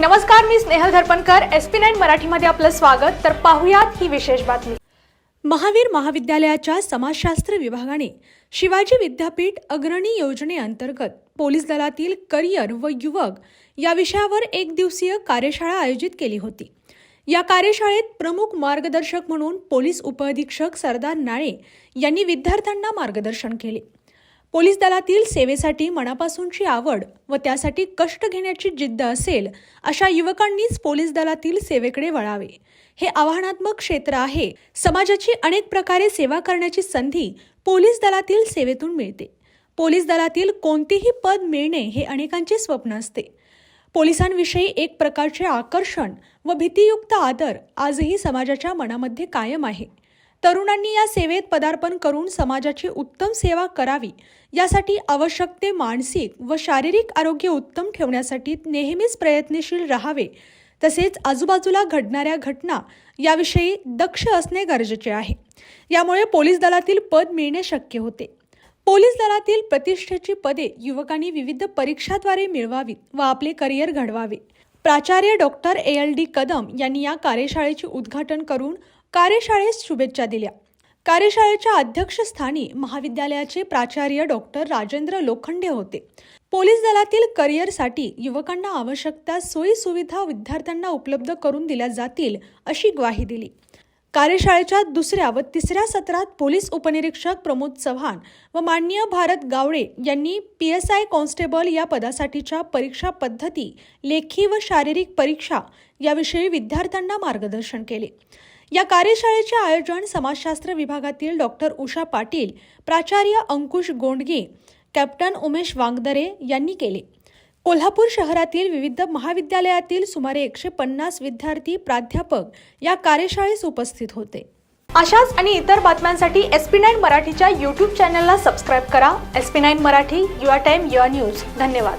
नमस्कार मी Snehal Dharpankar. S P nine मराठीमध्ये आपलं स्वागत. तर पाहुयात ही विशेष बातमी. महावीर महाविद्यालयाच्या समाजशास्त्र विभागाने शिवाजी विद्यापीठ अग्रणी योजनेअंतर्गत पोलीस दलातील करिअर व युवक या विषयावर एक दिवसीय कार्यशाळा आयोजित केली होती. या कार्यशाळेत प्रमुख मार्गदर्शक म्हणून पोलीस उपअधीक्षक सरदार नाळे यांनी विद्यार्थ्यांना मार्गदर्शन केले. पोलीस दलातील सेवेसाठी मनापासूनची आवड व त्यासाठी कष्ट घेण्याची जिद्द असेल अशा युवकांनीच पोलीस दलातील सेवेकडे वळावे. हे आव्हानात्मक क्षेत्र आहे. समाजाची अनेक प्रकारे सेवा करण्याची संधी पोलीस दलातील सेवेतून मिळते. पोलीस दलातील कोणतेही पद मिळणे हे अनेकांचे स्वप्न असते. पोलिसांविषयी एक प्रकारचे आकर्षण व भीतीयुक्त आदर आजही समाजाच्या मनामध्ये कायम आहे. तरुणांनी या सेवेत पदार्पण करून समाजाची उत्तम सेवा करावी. यासाठी आवश्यक ते मानसिक व शारीरिक आरोग्य उत्तम ठेवण्यासाठी नेहमीच प्रयत्नशील राहावे. तसेच आजूबाजूला घडणाऱ्या घटना याविषयी दक्ष असणे गरजेचे आहे. यामुळे पोलीस दलातील पद मिळणे शक्य होते. पोलीस दलातील प्रतिष्ठेची पदे युवकांनी विविध परीक्षाद्वारे मिळवावीत व आपले करिअर घडवावे. प्राचार्य doctor A L D Kadam यांनी या कार्यशाळेचे उद्घाटन करून कार्यशाळेस शुभेच्छा दिल्या. कार्यशाळेच्या अध्यक्षस्थानी महाविद्यालयाचे प्राचार्य डॉक्टर राजेंद्र लोखंडे होते. पोलीस दलातील करिअरसाठी युवकांना आवश्यक त्या सोयी सुविधा विद्यार्थ्यांना उपलब्ध करून दिल्या जातील अशी ग्वाही दिली. कार्यशाळेच्या दुसऱ्या व तिसऱ्या सत्रात पोलीस उपनिरीक्षक प्रमोद चव्हाण व माननीय भारत गावडे यांनी पी एस आय कॉन्स्टेबल या पदासाठीच्या परीक्षा पद्धती लेखी व शारीरिक परीक्षा याविषयी विद्यार्थ्यांना मार्गदर्शन केले. या कार्यशाळेचे आयोजन समाजशास्त्र विभागातील डॉक्टर उषा पाटील प्राचार्य अंकुश गोंडगे कॅप्टन उमेश वांगदरे यांनी केले. कोल्हापूर शहरातील विविध महाविद्यालयातील सुमारे एकशे पन्नास विद्यार्थी प्राध्यापक या कार्यशाळेस उपस्थित होते. अशाच आणि इतर बातम्यांसाठी एस पी नाईन मराठीच्या यूट्यूब चॅनलला सबस्क्राईब करा. S P nine Marathi your time your news. धन्यवाद.